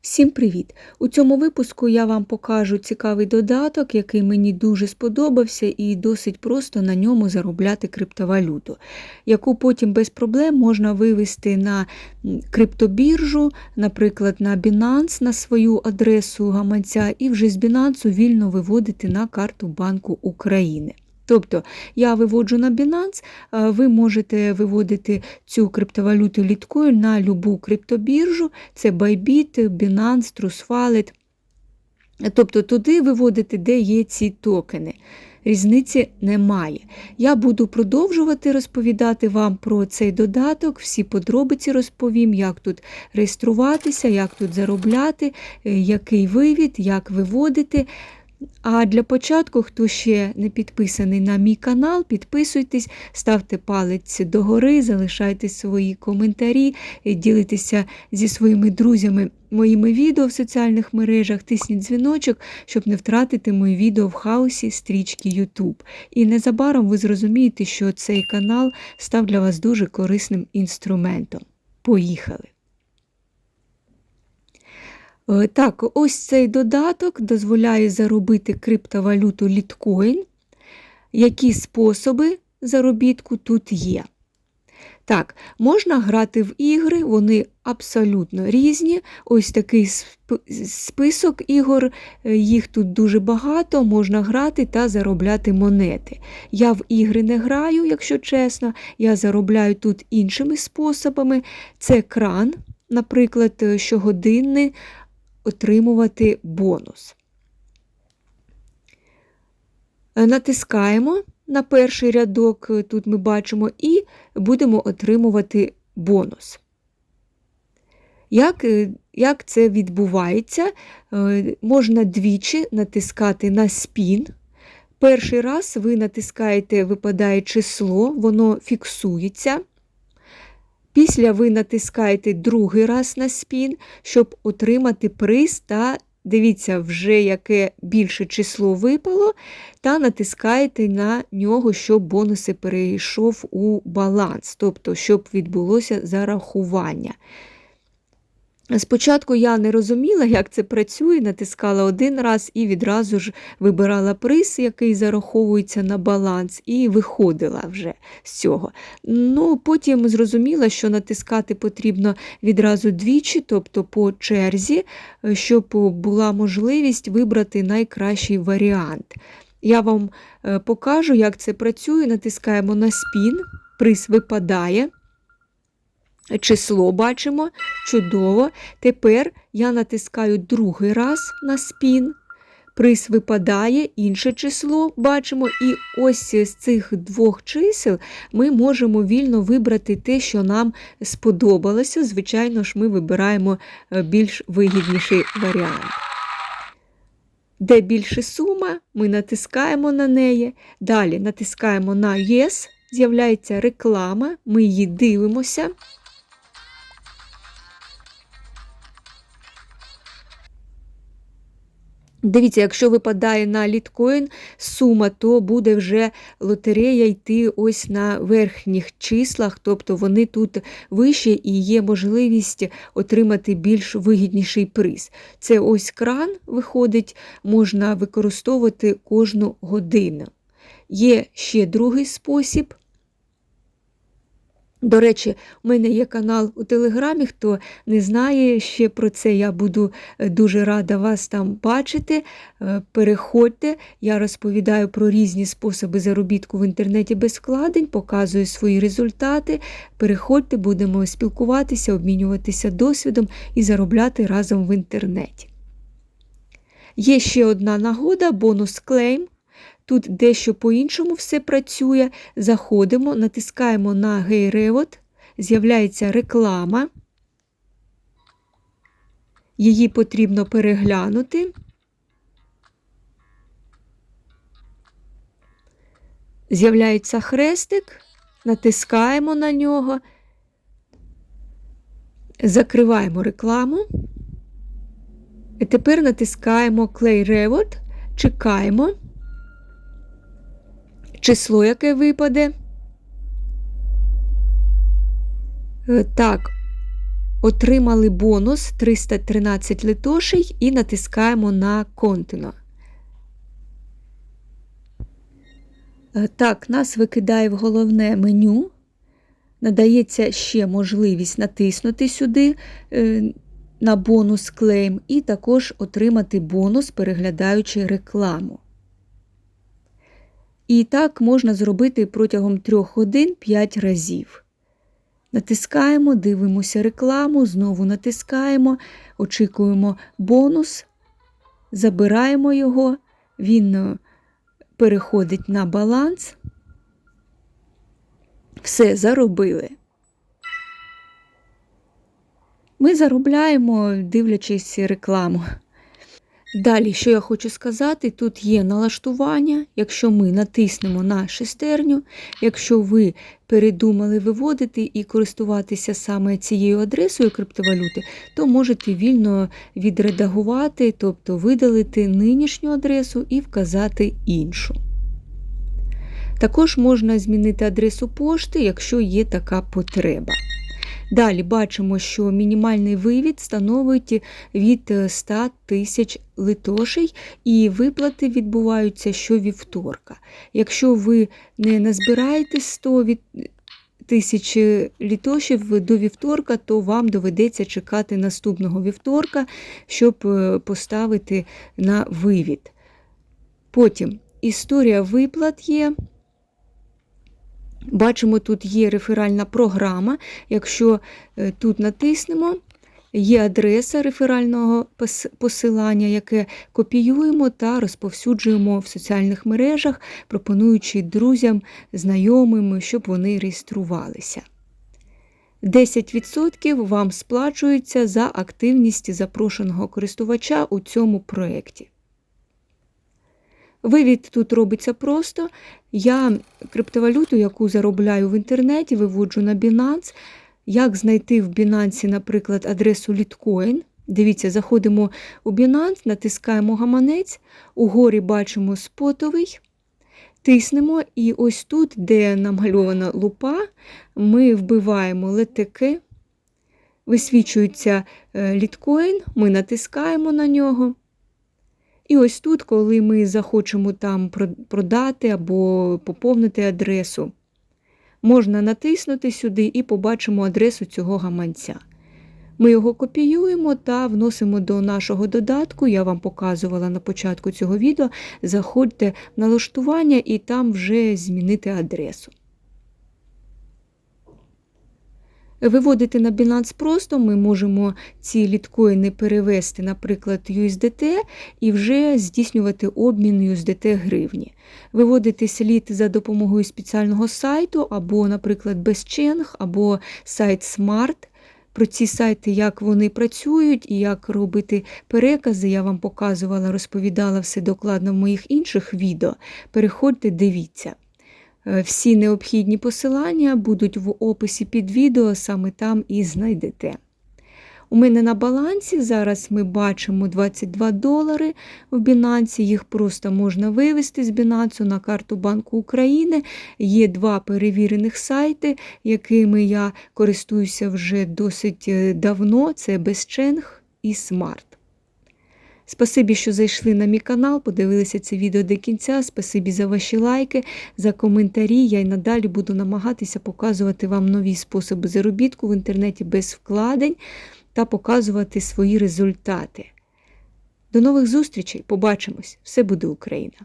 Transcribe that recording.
Всім привіт! У цьому випуску я вам покажу цікавий додаток, який мені дуже сподобався, і досить просто на ньому заробляти криптовалюту, яку потім без проблем можна вивести на криптобіржу, наприклад, на Binance на свою адресу гаманця, і вже з Binance вільно виводити на карту Банку України. Тобто я виводжу на Binance, ви можете виводити цю криптовалюту Litecoin на любу криптобіржу, це Bybit, Binance, TrueSwallet. Тобто туди виводити, де є ці токени. Різниці немає. Я буду продовжувати розповідати вам про цей додаток, всі подробиці розповім, як тут реєструватися, як тут заробляти, е, який вивід, як виводити. А для початку, хто ще не підписаний на мій канал, підписуйтесь, ставте палець догори, залишайте свої коментарі, ділитеся зі своїми друзями моїми відео в соціальних мережах, тисніть дзвіночок, щоб не втратити мої відео в хаосі стрічки YouTube. І незабаром ви зрозумієте, що цей канал став для вас дуже корисним інструментом. Поїхали! Е, так, ось цей додаток дозволяє заробити криптовалюту літкоін. Які способи заробітку тут є? Так, можна грати в ігри, вони абсолютно різні. Ось такий список ігор, е, їх тут дуже багато, можна грати та заробляти монети. Я в ігри не граю, якщо чесно, я заробляю тут іншими способами. Це кран, наприклад, е, щогодинний отримувати бонус. Е, натискаємо на перший рядок, е, тут ми бачимо, і будемо отримувати бонус. Як е, як це відбувається? Можна двічі натискати на спін. Перший раз ви натискаєте, випадає число, воно фіксується. Після ви натискаєте другий раз на спін, щоб отримати приз та дивіться, вже яке більше число випало, та натискаєте на нього, щоб бонуси перейшов у баланс, тобто, щоб відбулося зарахування. Спочатку я не розуміла, як це працює, натискала один раз і відразу ж вибирала приз, який зараховується на баланс, і виходила вже з цього. Ну, Потім зрозуміла, що натискати потрібно відразу двічі, тобто по черзі, щоб була можливість вибрати найкращий варіант. Я вам е, покажу, як це працює. Натискаємо на спін, приз випадає. Число бачимо, чудово. Тепер я натискаю другий раз на спін. Приз випадає, інше число бачимо, і ось з цих двох чисел ми можемо вільно вибрати те, що нам сподобалося. Звичайно ж, ми вибираємо е, більш вигідніший варіант. Де більше сума, ми натискаємо на неї. Далі натискаємо на Yes, з'являється реклама, ми її дивимося. Дивіться, якщо випадає на літкоін сума, то буде вже лотерея йти ось на верхніх числах, тобто вони тут вище і є можливість отримати більш вигідніший приз. Це ось кран виходить, можна використовувати кожну годину. Є ще другий спосіб. До речі, у мене є канал у Телеграмі, хто не знає ще про це, я буду е, дуже рада вас там бачити. Е, переходьте, я розповідаю про різні способи заробітку в інтернеті без вкладень, показую свої результати. Переходьте, будемо спілкуватися, обмінюватися досвідом і заробляти разом в інтернеті. Є ще одна нагода, бонус клейм. Тут дещо по-іншому все працює. Заходимо, натискаємо на гейревод, з'являється реклама. Її потрібно переглянути. З'являється хрестик, натискаємо на нього, закриваємо рекламу. І тепер натискаємо Clay Reward, чекаємо число, яке випаде. Е, так, Отримали бонус 313 литошей і натискаємо на Continue. Е, так, нас викидає в головне меню. Надається ще можливість натиснути сюди е, на бонус клейм і також отримати бонус, переглядаючи рекламу. І так можна зробити протягом 3 годин 5 разів. Натискаємо, дивимося рекламу, знову натискаємо, очікуємо бонус, забираємо його, він е, переходить на баланс. Все, заробили. Ми заробляємо, дивлячись рекламу. Далі, що я хочу сказати, тут є налаштування. Якщо ми натиснемо на шестерню, якщо ви передумали виводити і користуватися саме цією адресою криптовалюти, то можете вільно відредагувати, тобто видалити нинішню адресу і вказати іншу. Також можна змінити адресу пошти, якщо є така потреба. Далі бачимо, що мінімальний вивід становить від 100 тисяч литошей, і виплати відбуваються щовівторка. Якщо ви не назбираєте 100 від... тисяч літошів до вівторка, то вам доведеться чекати наступного вівторка, щоб е, поставити на вивід. Потім історія виплат є. Бачимо, тут є реферальна програма. Якщо е, тут натиснемо, є адреса реферального посилання, яке копіюємо та розповсюджуємо в соціальних мережах, пропонуючи друзям, знайомим, щоб вони реєструвалися. 10% вам сплачується за активність запрошеного користувача у цьому проєкті. Вивід тут робиться просто. Я криптовалюту, яку заробляю в інтернеті, виводжу на Binance. Як знайти в Binance, наприклад, адресу Litecoin. Дивіться, заходимо у Binance, натискаємо гаманець, угорі бачимо спотовий, тиснемо, і ось тут, де намальована лупа, ми вбиваємо летики, висвічується літкоін, ми натискаємо на нього. І ось тут, коли ми захочемо там продати або поповнити адресу, можна натиснути сюди і побачимо адресу цього гаманця. Ми його копіюємо та вносимо до нашого додатку. Я вам показувала на початку цього відео. Заходьте в налаштування і там вже змінити адресу. Виводити на Binance просто ми можемо ці літкоїни перевести, наприклад, USDT і вже здійснювати обмін USDT гривні. Виводити слід за допомогою спеціального сайту, або, наприклад, BestChange, або сайт Smart. Про ці сайти, як вони працюють і як робити перекази, я вам показувала, розповідала все докладно в моїх інших відео. Переходьте, дивіться. Е, всі необхідні посилання будуть в описі під відео, саме там і знайдете. У мене на балансі зараз ми бачимо 22 долари в Бінансі, їх просто можна вивести з Бінансу на карту Банку України. Є два перевірених сайти, якими я користуюся вже досить е, давно: це Безченг і Смарт. Спасибі, що зайшли на мій канал, подивилися це відео до кінця. Спасибі за ваші лайки, за коментарі. Я й надалі буду намагатися показувати вам нові способи заробітку в інтернеті без вкладень та показувати свої результати. До нових зустрічей! Побачимось! Все буде Україна!